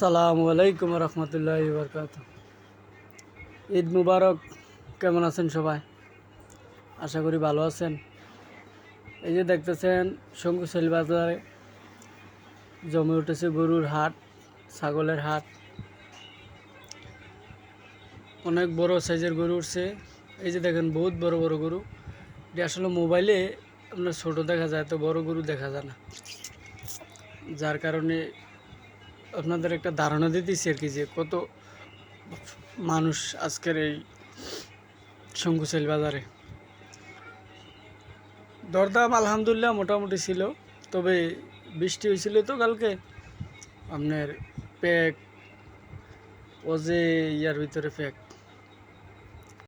সালামু আলাইকুম রহমতুল্লাহ বরকাত ঈদ মুবারক, কেমন আছেন সবাই? আশা করি ভালো আছেন। এই যে দেখতেছেন শঙ্কুশালী বাজারে জমে উঠেছে গরুর হাট, ছাগলের হাট। অনেক বড় সাইজের গরু উঠছে। এই যে দেখেন, বহুত বড় বড় গরু। এটা আসলে মোবাইলে আপনার ছোট দেখা যায়, তো বড় গরু দেখা যায় না। যার কারণে আপনাদের একটা ধারণা দিতেছি আর কি যে কত মানুষ আজকের এই শঙ্কুশাল বাজারে। দরদাম আলহামদুলিল্লাহ মোটামুটি ছিল, তবে বৃষ্টি হয়েছিল তো কালকে। আপনার প্যাক ও যে ইয়ার ভিতরে প্যাক